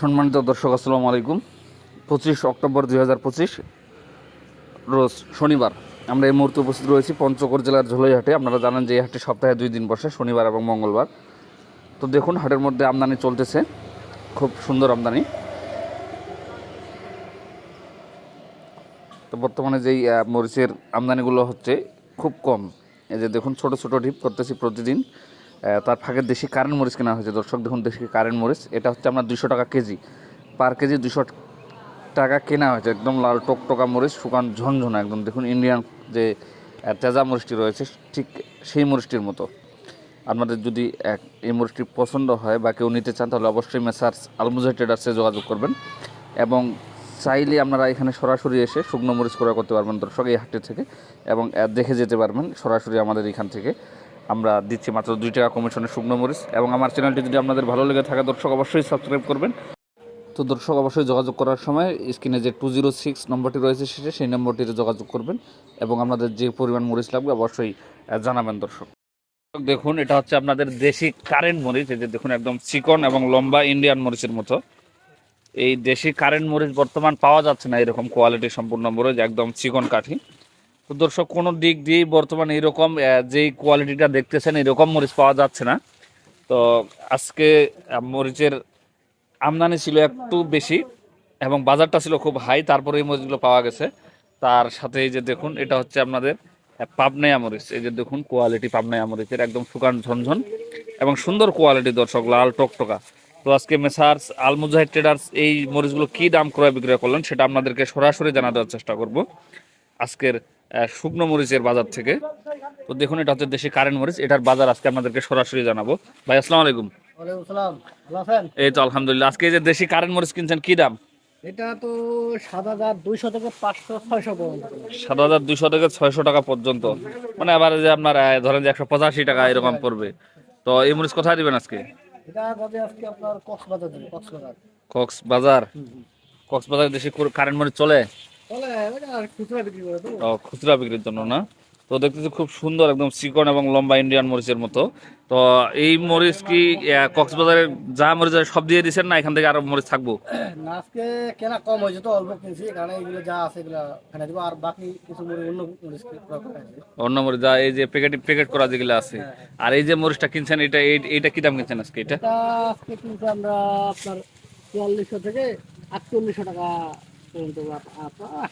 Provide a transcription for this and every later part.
সম্মানিত দর্শক, আসসালামু আলাইকুম। পঁচিশ অক্টোবর দুই হাজার পঁচিশ, রোজ শনিবার আমরা এই মুহূর্তে উপস্থিত রয়েছি পঞ্চগড় জেলার ঝোলাইহাটে। আপনারা জানেন যে এই হাটটি সপ্তাহে দুই দিন বসে, শনিবার এবং মঙ্গলবার। তো দেখুন, হাটের মধ্যে আমদানি চলতেছে, খুব সুন্দর আমদানি। তো বর্তমানে যেই মরিচের আমদানিগুলো হচ্ছে খুব কম। এই যে দেখুন, ছোট ছোট ঢিপ করতেছি প্রতিদিন। তার ফাঁকে দেশি কারেন্ট মরিচ কেনা হয়েছে। দর্শক, দেখুন দেশি কারেন্ট মরিচ। এটা হচ্ছে আপনার দুশো টাকা কেজি। পার কেজি দুশো টাকা কেনা হয়েছে। একদম লাল টকটকা মরিচ, শুকান ঝনঝনা একদম। দেখুন ইন্ডিয়ান যে তেজা মরিচটি রয়েছে, ঠিক সেই মরিচটির মতো। আপনাদের যদি এক এই মরিচটি পছন্দ হয় বা কেউ নিতে চান, তাহলে অবশ্যই মেসার্স আলমুজা ট্রেডার্সে যোগাযোগ করবেন। এবং চাইলে আপনারা এখানে সরাসরি এসে শুকনো মরিচ ক্রয় করতে পারবেন দর্শক, এই হাটটি থেকে। এবং দেখে যেতে পারবেন সরাসরি আমাদের এখান থেকে। আমরা দিচ্ছি মাত্র দুই টাকা কমিশনে শুকনো মরিচ। এবং আমার চ্যানেলটি যদি আপনাদের ভালো লেগে থাকে, দর্শক অবশ্যই সাবস্ক্রাইব করবেন। তো দর্শক অবশ্যই যোগাযোগ করার সময় স্ক্রিনে যে টু জিরো সিক্স নম্বরটি রয়েছে শেষে সেই নম্বরটিতে যোগাযোগ করবেন এবং আপনাদের যে পরিমাণ মরিচ লাগবে অবশ্যই জানাবেন দর্শক। দেখুন, এটা হচ্ছে আপনাদের দেশি কারেন্ট মরিচ। এই যে দেখুন, একদম চিকন এবং লম্বা ইন্ডিয়ান মরিচের মতো। এই দেশি কারেন্ট মরিচ বর্তমান পাওয়া যাচ্ছে না এরকম কোয়ালিটি সম্পূর্ণ মরিচ, একদম চিকন কাঠি। তো দর্শক, কোনো দিক দিয়েই বর্তমানে এরকম যেই কোয়ালিটিটা দেখতেছেন, এরকম মরিচ পাওয়া যাচ্ছে না। তো আজকে মরিচের আমদানি ছিল একটু বেশি এবং বাজারটা ছিল খুব হাই তারপরে এই মরিচগুলো পাওয়া গেছে। তার সাথে এই যে দেখুন, এটা হচ্ছে আপনাদের পাবনাইয়া মরিচ। এই যে দেখুন কোয়ালিটি পাবনাইয়া মরিচের একদম শুকান ঝনঝন এবং সুন্দর কোয়ালিটি দর্শক, লাল টকটকা। তো আজকে মেসার্স, আলমুজাহিদ ট্রেডার্স এই মরিচগুলো কি দাম ক্রয় বিক্রয় করলেন, সেটা আপনাদেরকে সরাসরি জানা দেওয়ার চেষ্টা করব। আজকের শুকনো মরিচের বাজার থেকে। তো দেখুন এটা হচ্ছে দেশি কারেন্ট মরিচ। এটার বাজার আজকে আপনাদেরকে সরাসরি জানাব। ভাই আসসালাম আলাইকুম। এই তো আলহামদুলিল্লাহ। আজকে এই যে দেশি কারেন্ট মরিচ কিনছেন কি দাম? এটা তো সাত হাজার দুইশো থেকে পাঁচশো ছয়শো পর্যন্ত। সাত হাজার দুইশো থেকে ছয়শো টাকা পর্যন্ত। মানে আবার যে আপনার ধরেন যে একশো পঁচাশি টাকা এরকম পড়বে। তো এই মরিচ কোথায় দিবেন আজকে? এটা যাবে আজকে আপনার কক্সবাজার দিন কক্সবাজার। কক্সবাজার? কক্সবাজার দেশি কারেন্ট মরিচ চলে? খুচরা ও, বিক্রির জন্য না? তো দেখতেছি খুব সুন্দর একদম চিকন এবং লম্বা ইন্ডিয়ান মরিচের মতো। তো এই মরিচ কি কক্সবাজারে যা মরিচ সব দিয়ে দিচ্ছেন না এখান থেকে আরও মরিচ থাকব? আজকে কেনা কম হয়েছে তো অল্প কিনছি। কারণ এগুলো যা আছে এগুলো এখানে দিব। আর বাকি কিছু মুড়ি অন্য মরিচ। অন্য মরিচ যা এই যে প্যাকেট প্যাকেট করা যেগুলো আছে। আর এই যে মরিচটা কিনছেন এটা এই- এইটা কি দাম কিনছেন আজকে এটা? এটা আজকে কিনছি আমরা আপনার চুয়াল্লিশশো থেকে আটচল্লিশশো টাকা পর্যন্ত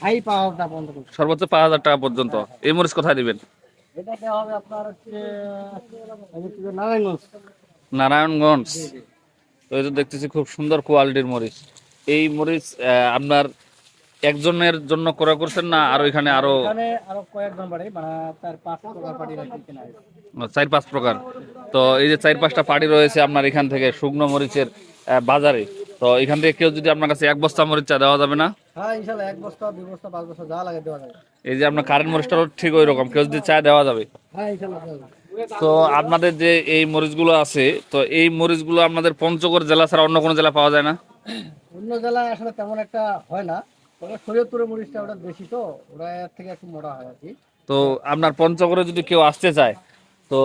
হাই পাওয়ারটা পর্যন্ত সর্বোচ্চ পাঁচ হাজার টাকা পর্যন্ত। এই মরিচ কোথায় দিবেন? এটা দেওয়া হবে আপনার হচ্ছে এই হচ্ছে যে নারায়ণগঞ্জ। নারায়ণগঞ্জ। তো এই তো দেখতেছি খুব সুন্দর কোয়ালিটির মরিচ। এই মরিচ আপনার একজনের জন্য ক্রয় করছেন না আর ওইখানে আরও মানে পাঁচ প্রকার চার পাঁচ প্রকার। তো এই যে চার পাঁচটা পার্টি রয়েছে আপনার এখান থেকে শুকনো মরিচের বাজারে। তো এখান থেকে কেউ যদি আপনার কাছে এক বস্তা মরিচ দেওয়া যাবে না হ্যাঁ ইনশাল্লাহ এক বস্তা দুই বস্তা পাঁচ বস্তা যা লাগে দেওয়া যাবে। এই যে আপনার কারেন্ট মরিচটাও ঠিক ওই রকম কেউ যদি চা দেওয়া যাবে। হ্যাঁ তো আপনাদের যে এই মরিচগুলো আছে তো এই মরিচগুলো আপনাদের পঞ্চগড় জেলা ছাড়া অন্য কোনো জেলা পাওয়া যায় না? অন্য জেলায় আসলে তেমন একটা হয় না তবে শরীয়তপুরের মরিচটা ওটা বেশি তো ওরা এর থেকে একটু মোটা হয় আর কি। তো আপনার পঞ্চগড়ে যদি কেউ আসতে চায় তো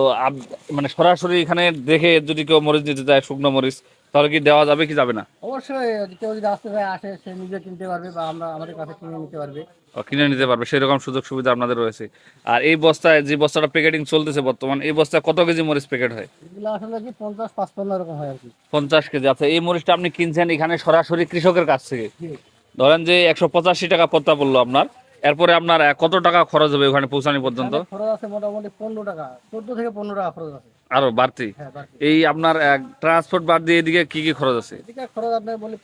মানে সরাসরি এখানে দেখে যদি কেউ মরিচ নিতে চায় শুকনো মরিচ তাহলে কি দেওয়া যাবে কি যাবে না? অবশ্যই কেউ যদি আসতে চায় আসে সে নিজে কিনতে পারবে বা আমরা আমাদের কাছে কিনে নিতে পারবে। কিনে নিতে পারবে সেরকম সুযোগ সুবিধা আপনাদের রয়েছে। আর এই বস্তায় যে বস্তাটা প্যাকেটিং চলতেছে বর্তমান এই বস্তায় কত কেজি মরিচ প্যাকেট হয়? এগুলো আসলে কি পঞ্চাশ পাঁচপান্ন এরকম হয় আর কি। পঞ্চাশ কেজি। আচ্ছা এই মরিচটা আপনি কিনছেন এখানে সরাসরি কৃষকের কাছ থেকে? ধরেন যে একশো পঁচাশি টাকা পত্তা পড়ল আপনার। এরপরে আপনার কত টাকা খরচ হবে ওখানে পৌঁছানো পর্যন্ত? খরচ আছে মোটামুটি পনেরো টাকা। চোদ্দ থেকে পনেরো টাকা খরচ আছে। আরও বাড়তি? হ্যাঁ এই আপনার ট্রান্সপোর্ট বাদ দিয়ে এদিকে কি কি খরচ আছে? এদিকে খরচ আপনার বলি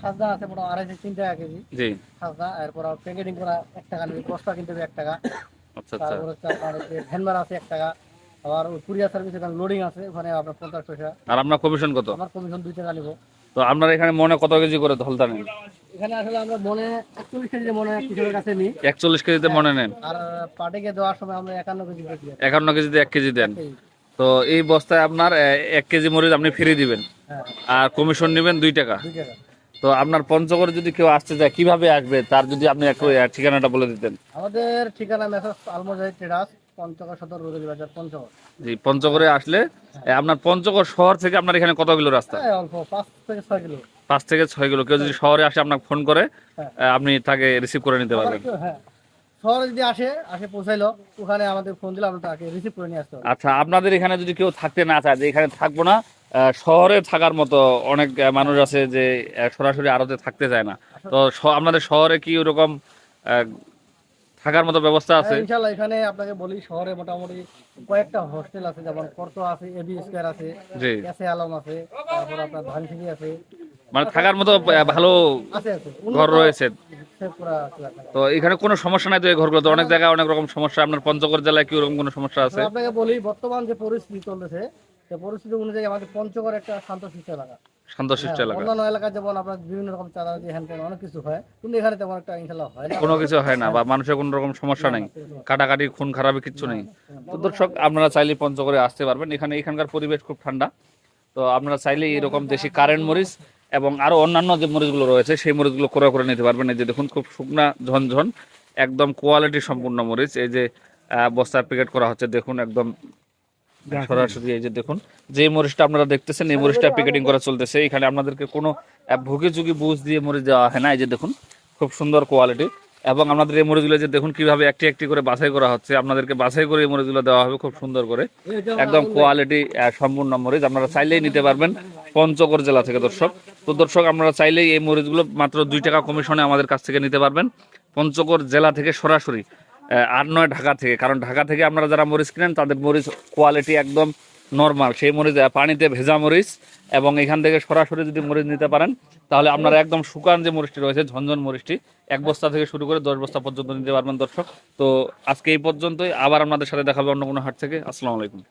খাজনা আছে মোটামুটি তিন টাকা কেজি। জি। খাজনা এরপর প্যাকেটিং করা এক টাকা নেবে বস্তা কিনতে হবে এক টাকা। আচ্ছা আচ্ছা। তারপর হচ্ছে আপনার ভ্যান ভাড়া আছে এক টাকা। ওই কুরিয়ার সার্ভিস এখানে লোডিং আছে ওখানে আপনার পঞ্চাশ পয়সা। আর আপনার কমিশন কত? আমার কমিশন দুই টাকা নিব। তো আপনার এখানে মনে কত কেজি করে ধলতা নেন এখানে আসলে আমরা মনে একচল্লিশ কেজি মনে কৃষকের কাছে নিই। একচল্লিশ কেজিতে মনে নেন? আর পাটিকে দেওয়ার সময় আমরা একান্ন কেজি একান্ন কেজিতে এক কেজি দেন। এই, তো এই বস্তায় আপনার এক কেজি মরিচ আপনি ফিরে দিবেন। হ্যাঁ। আর কমিশন নেবেন দুই টাকা। তো আপনার পঞ্চগড়ে যদি কেউ আসতে চায় কীভাবে আসবে? তার যদি আপনি ঠিকানাটা বলে দিতেন। আমাদের ঠিকানা মেসেজ আলমোজাহিদ ট্রেডার্স। পঞ্চগড় সদর রোগী বাজার পঞ্চগড়। জি পঞ্চগড়ে আসলে আপনার পঞ্চগড় শহর থেকে আপনার এখানে কত কিলো রাস্তা? হ্যাঁ অল্প পাঁচ থেকে ছয় কিলো। পাঁচ থেকে ছয় কিলো। কেউ যদি শহরে আসে আপনাকে ফোন করে হ্যাঁ। আপনি তাকে রিসিভ করে নিতে পারবেন। হ্যাঁ শহরে যদি আসে আসে পৌঁছাইলো ওখানে আমাদের ফোন দিলে আমরা তাকে রিসিভ করে নিয়ে আসতে আচ্ছা আপনাদের এখানে যদি কেউ থাকতে না চায় যে এখানে থাকব না শহরে থাকার মতো অনেক মানুষ আছে যে সরাসরি আড়তে থাকতে চায় না। তো আপনাদের শহরে কি ওরকম থাকার মতো ব্যবস্থা আছে? হ্যাঁ, ইনশাল্লাহ এখানে আপনাকে বলি শহরে মোটামুটি কয়েকটা হোস্টেল আছে যেমন কর্ত আছে এবি স্কোয়ার আছে জি। এসে আলম আছে তারপর আপনার ধানসিঁড়ি আছে। মানে থাকার মতো ভালো আছে আছে। ঘর রয়েছে। তো এখানে কোনো সমস্যা নাই তো এই ঘরগুলো তো অনেক জায়গায় অনেক রকম সমস্যা। আপনার পঞ্চগড় জেলায় কি ওরকম কোনো সমস্যা আছে? আপনাকে বলি বর্তমান যে পরিস্থিতি চলতেছে সেই পরিস্থিতি অনুযায়ী আমাদের পঞ্চগড় একটা শান্তশিষ্ট এলাকা। শান্তশিষ্ট হ্যাঁ, এলাকা। অন্যান্য এলাকা যেমন আপনার বিভিন্ন রকম চাঁদাবাজি হ্যান ত্যান অনেক কিছু হয় কিন্তু এখানে তেমন একটা ইনশাল্লাহ হয় না। কোনো কিছু হয় না বা মানুষের কোনো রকম সমস্যা নেই। কাটাকাটি খুন খারাপি কিচ্ছু নেই। তো দর্শক আপনারা চাইলে পঞ্চগড়ে আসতে পারবেন। এখানে এখানকার পরিবেশ খুব ঠান্ডা। তো আপনারা চাইলে এরকম দেশি কারেন্ট মরিচ এবং আরও অন্যান্য যে মরিচগুলো রয়েছে সেই মরিচগুলো ক্রয় করে নিতে পারবেন। এই যে দেখুন খুব শুকনা ঝনঝন একদম কোয়ালিটি সম্পূর্ণ মরিচ। এই যে আহ, বস্তার প্যাকেট করা হচ্ছে দেখুন একদম সরাসরি এই যে দেখুন, যে মরিচটা আপনারা দেখতেছেন, এই মরিচটা প্যাকেটিং করা চলতেছে। এখানে আপনাদেরকে কোনো বুঝ দিয়ে মরিচ দেওয়া হয় না। এই যে দেখুন, খুব সুন্দর কোয়ালিটি এবং আপনাদের এই মরিচগুলো যে দেখুন, কীভাবে একটি একটি করে বাছাই করা হচ্ছে, আপনাদেরকে বাছাই করে এই মরিচগুলো দেওয়া হবে খুব সুন্দর করে। একদম কোয়ালিটি সম্পূর্ণ মরিচ। আপনারা চাইলেই নিতে পারবেন পঞ্চগড় জেলা থেকে, দর্শক। তো দর্শক, আপনারা চাইলেই এই মরিচগুলো মাত্র দুই টাকা কমিশনে আমাদের কাছ থেকে নিতে পারবেন। পঞ্চগড় জেলা থেকে সরাসরি আর নয় ঢাকা থেকে। কারণ ঢাকা থেকে আপনারা যারা মরিচ কিনেন, তাদের মরিচ কোয়ালিটি একদম নর্মাল সেই মরিচ পানিতে ভেজা মরিচ এবং এখান থেকে সরাসরি যদি মরিচ নিতে পারেন, তাহলে আপনারা একদম শুকান যে মরিচটি রয়েছে, ঝনঝন মরিচটি, এক বস্তা থেকে শুরু করে দশ বস্তা পর্যন্ত নিতে পারবেন দর্শক। তো আজকে এই পর্যন্তই। আবার আপনাদের সাথে দেখাবে অন্য কোনো হাট থেকে। আসসালামু আলাইকুম।